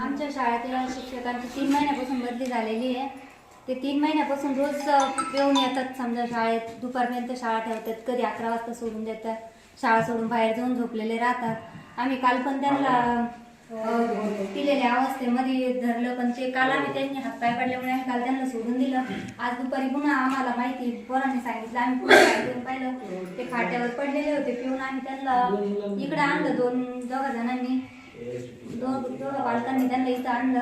आमच्या शाळेतील शिक्षकांची तीन महिन्यापासून बदली झालेली आहे. ते तीन महिन्यापासून रोज येऊन येतात समजा शाळेत. दुपारपर्यंत शाळा ठेवतात. कधी अकरा वाजता सोडून देतात. शाळा सोडून बाहेर जाऊन झोपलेले राहतात. आम्ही काल पण त्यांना पिलेल्या अवस्थेमध्ये धरलं पण ते काल आम्ही त्यांनी हातपाय पडल्यामुळे आम्ही काल त्यांना सोडून दिलं. आज दुपारी पुन्हा आम्हाला माहिती पोरांनी सांगितलं आम्ही पुन्हा पाहिलं. ते खाट्यावर पडलेले होते पिऊन आम्ही त्यांना इकडे आणलं दोन दोघा जणांनी. दोन बालकांनी त्यांना इथं आणलं.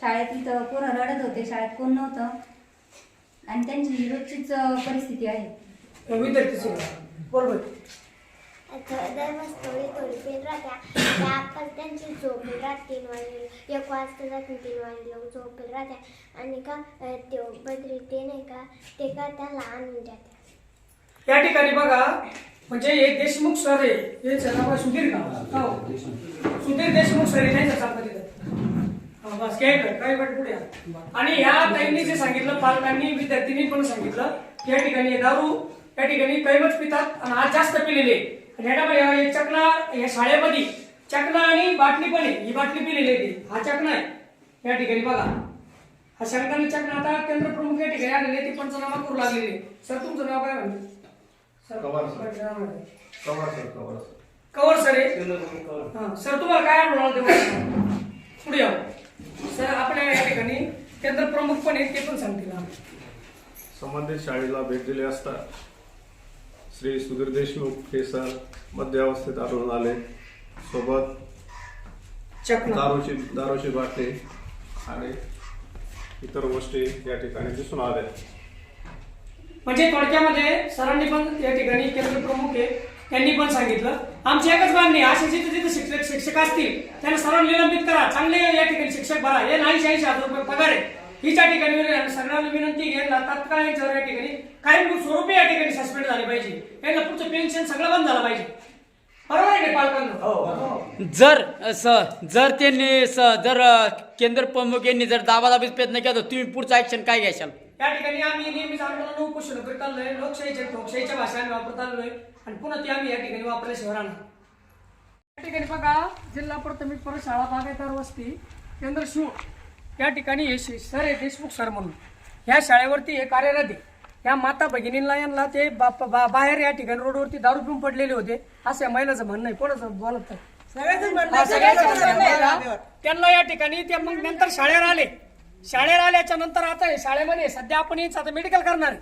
शाळेत इथं पोरं रडत होते शाळेत कोण नव्हतं. आणि त्यांची रोजचीच परिस्थिती आहे. विद्यार्थी थोडी थोडी पेन राहत्या त्या आपण त्यांची झोपेल राहत तीन एक वाजता जाते तीन वाजले लोक झोपेल राहत्या आणि का ते ते नाही का ते का त्याला आणून या ठिकाणी बघा म्हणजे एक देशमुख सर आहे हे नाव सुधीर का? हो. सुधीर देशमुख सर आहे त्यांच्या बस काय कर काय पुढे आणि ह्या ताईंनी जे सांगितलं पालकांनी विद्यार्थ्यांनी पण सांगितलं या ठिकाणी दारू या ठिकाणी कैमच पितात आणि आज जास्त पिलेले. आहे. हा एक चकना या शाळेमध्ये चकना आणि बाटली पण आहे. ही बाटली पिलेली आहे ती. हा चकना आहे. या ठिकाणी बघा. हा शंकरांनी चकना आता केंद्र प्रमुख या ठिकाणी आलेले ते पंचनामा करू लागलेले आहे. सर तुमचं नाव काय म्हणते? Sir cover sir. Cover sir cover sir. Cover sir आहे? हा, सर तुम्हाला काय आला तेव्हा? पुढे या. सर आपल्या या ठिकाणी केंद्र प्रमुख पण आहेत ते पण सांगतील. संबंधित शाळेला भेट दिली असता श्री सुधीर देशमुख हे सर मध्य अवस्थेत आढळून आले. सोबत दारूची दारूची बाटली आणि इतर गोष्टी या ठिकाणी दिसून आल्या. म्हणजे थोडक्यामध्ये सरांनी पण या ठिकाणी केंद्र प्रमुख आहे. त्यांनी पण सांगितलं. आमची एकच मागणी असे जिथे जिथे शिक्षक शिक्षक असतील त्यांना सर्वांना निलंबित करा. चांगले या ठिकाणी शिक्षक भरा. हे नाही ऐंशी हजार रुपये पगार आहे. हिच्या ठिकाणी विनंती- सगळ्यांना विनंती घ्यायला तात्काळ यांच्यावर या ठिकाणी काही स्वरूपी या ठिकाणी सस्पेंड झाले पाहिजे. यांना पुढचं पेन्शन सगळं बंद झालं पाहिजे. बरोबर आहे का पालकांना? जर स- जर त्यांनी स- जर केंद्र प्रमुख यांनी जर दाबादाबीचा प्रयत्न केला तर तुम्ही पुढचं ऍक्शन काय घ्याल या ठिकाणी आम्ही नेहमीच आंदोलन उपोषण करीत आलोय लोकशाहीच्या लोकशाहीच्या भाषा आम्ही वापरत आलोय आणि पुन्हा ती आम्ही या ठिकाणी वापरल्याशिवाय राहणार या ठिकाणी बघा जिल्हा प्राथमिक प्रशाळा बागायतार वस्ती केंद्र शिव या ठिकाणी हे सर आहे देशमुख सर म्हणून. या शाळेवरती हे कार्यरत आहे. या माता भगिनींना यांना ते बा- बा- बाहेर या ठिकाणी रोडवरती दारू पिऊन पडलेले होते. असं या महिलाचं म्हणणं आहे. कोणाचं बोलत नाही. हा, त्यांना या ठिकाणी ते मग नंतर शाळेवर आले. शाळेवर आल्याच्यानंतर आता हे शाळेमध्ये सध्या आपण आता मेडिकल करणार.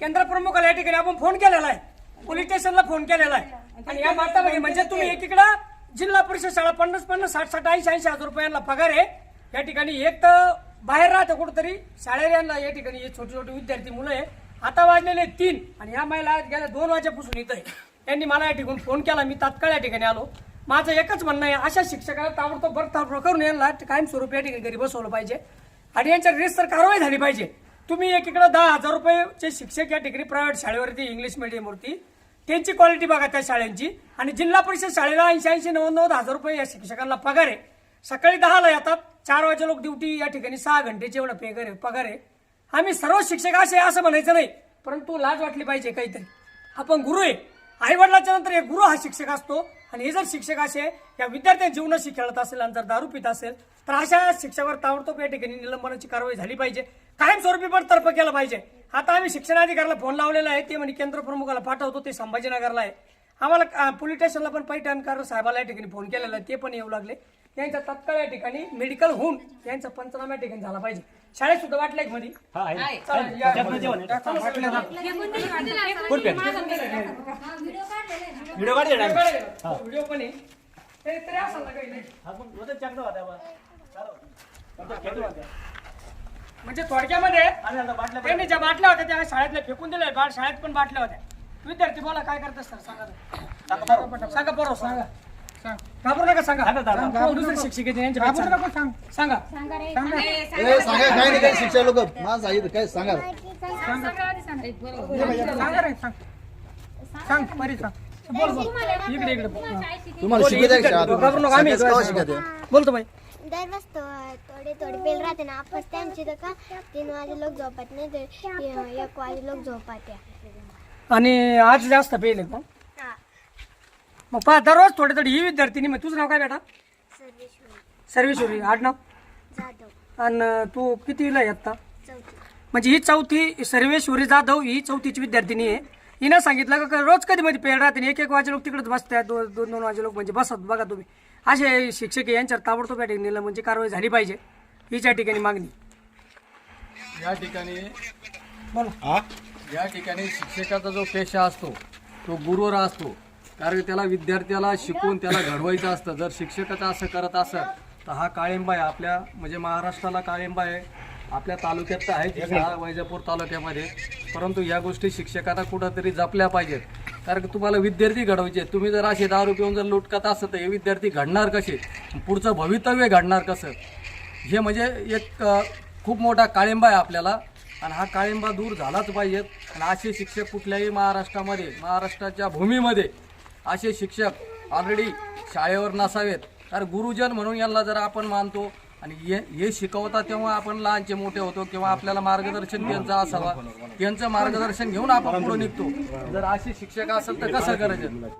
केंद्र प्रमुखाला या ठिकाणी आपण फोन केलेला आहे. पोलीस स्टेशनला फोन केलेला आहे. आणि या माता भगिनी म्हणजे तुम्ही एकीकडं जिल्हा परिषद शाळा पन्नास पन्नास साठ साठ ऐंशी ऐंशी हजार रुपयांना पगार आहे. या ठिकाणी एक तर बाहेर राहतं कुठंतरी. शाळेऱ्यांना या ठिकाणी हे छोटे छोटे विद्यार्थी मुलं आहे आता वाजलेले तीन आणि ह्या महिला गेल्या दोन वाजेपासून इथं आहे. त्यांनी मला या ठिकाणी फोन केला. मी तात्काळ या ठिकाणी आलो. माझं एकच म्हणणं आहे अशा शिक्षकाला ताबडतोब बरताबड करून यांना कायमस्वरूपी या ठिकाणी घरी बसवलं पाहिजे. आणि यांच्या तर कारवाई झाली पाहिजे. तुम्ही एकीकडे दहा हजार रुपयेचे शिक्षक या ठिकाणी प्रायव्हेट शाळेवरती इंग्लिश मिडियमवरती त्यांची क्वालिटी बघा त्या शाळांची. आणि जिल्हा परिषद शाळेला ऐंशी ऐंशी नव्वद नव्वद हजार रुपये या शिक्षकांना पगार आहे. सकाळी दहाला येतात. चार वाजे लोक ड्युटी या ठिकाणी सहा घंटेचे जेवण पेगर आहे पगार आहे. आम्ही सर्व शिक्षक असे असं म्हणायचं नाही. परंतु लाज वाटली पाहिजे काहीतरी. आपण गुरु आहे. आईवडिलाच्या नंतर एक गुरु हा शिक्षक असतो. आणि हे जर शिक्षक असे या विद्यार्थ्यांच्या जीवनाशी खेळत असेल आणि जर दारू पित असेल तर अशा शिक्षकावर ताबडतोब या ठिकाणी निलंबनाची कारवाई झाली पाहिजे. कायमस्वरूपी पण तर्फ केलं पाहिजे. आता आम्ही शिक्षणाधिकाऱ्याला फोन लावलेला आहे. ते म्हणे केंद्र प्रमुखाला पाठवतो. ते संभाजीनगरला आहे. आम्हाला पोलीस स्टेशनला पण पैठणकर साहेबाला या ठिकाणी फोन केलेला आहे. ते पण येऊ लागले. यांचा तत्काळ या ठिकाणी मेडिकल होऊन यांचा पंचनामा या ठिकाणी झाला पाहिजे. शाळेत सुद्धा वाटलंय चला, या. ना. व्हिडिओ पण आहे ते तरी असेल ना काही नाही. म्हणजे थोडक्यामध्ये त्यांनी ज्या बाटल्या होत्या त्या शाळेतल्या फेकून दिल्या. बा- शाळेत पण बाटल्या होत्या. विद्यार्थी बोला काय करतात सर? सांगा. सांगा बरोबर सांगा. घाबरू नका सांगा. कोण दुसरे शिक्षक आहेत त्यांच्या घाबरू नका सांग. सांगा. ए, सांगा काय नाही काय शिक्षक लोक? माझं आहे काय सांगा? इकडे इकडे. तुम्हाला शिकवत घाबरू नका आम्ही शिकत बोलतो बाई. दररोज थो- थोडी थोडी राहते ना. आपण त्यांची तर का तीन वाजे लोक झोपत नाही ए- एक वाजे लोक झोपत आहे आणि आज जास्त पेल आहे का? मग पहा दररोज थोडे थोडी ही विद्यार्थिनी मग तुझं नाव काय बेटा? सर्वेश्वरी. सर्वेश्वरी आडनाव जाधव आणि तू कितीला आहे आत्ता? चौथी म्हणजे ही चौथी सर्वेश्वरी जाधव ही चौथीची विद्यार्थिनी आहे हिनं सांगितलं का रोज कधी मध्ये पेड राहते एक एक वाजे लोक तिकडेच बसतात दोन दोन दोन वाजे लोक म्हणजे बसत बघा तुम्ही. असे शिक्षक आहे, यांच्यावर ताबडतोब या ठिकाणी म्हणजे कारवाई झाली पाहिजे. हिच्या ठिकाणी मागणी. या ठिकाणी बोला. या ठिकाणी शिक्षकाचा जो पेशा असतो तो गुरुवर असतो. कारण त्याला विद्यार्थ्याला शिकवून त्याला घडवायचं असतं. जर शिक्षकाचा असं करत असत तर हा काळिंबा आहे आपल्या म्हणजे महाराष्ट्राला काळिंबा आहे. आपल्या तालुक्यात तर आहे शाळा वैजापूर तालुक्यामध्ये. परंतु या गोष्टी शिक्षकांना कुठंतरी जपल्या पाहिजेत. कारण की तुम्हाला विद्यार्थी घडवायचे तुम्ही जर असे दारू पिऊन जर लुटकत असत तर हे विद्यार्थी घडणार कसे? पुढचं भवितव्य घडणार कसं? हे म्हणजे एक खूप मोठा काळिंबा आहे आपल्याला. आणि हा काळिंबा दूर झालाच पाहिजेत. आणि असे शिक्षक कुठल्याही महाराष्ट्रामध्ये महाराष्ट्राच्या भूमीमध्ये असे शिक्षक ऑलरेडी शाळेवर नसावेत. तर गुरुजन म्हणून यांना जर आपण मानतो आणि हे हे शिकवता तेव्हा आपण लहानचे मोठे होतो किंवा आपल्याला मार्गदर्शन त्यांचं असावा. त्यांचं मार्गदर्शन घेऊन आपण पुढे निघतो. जर असे शिक्षक असेल तर कसं करायचं?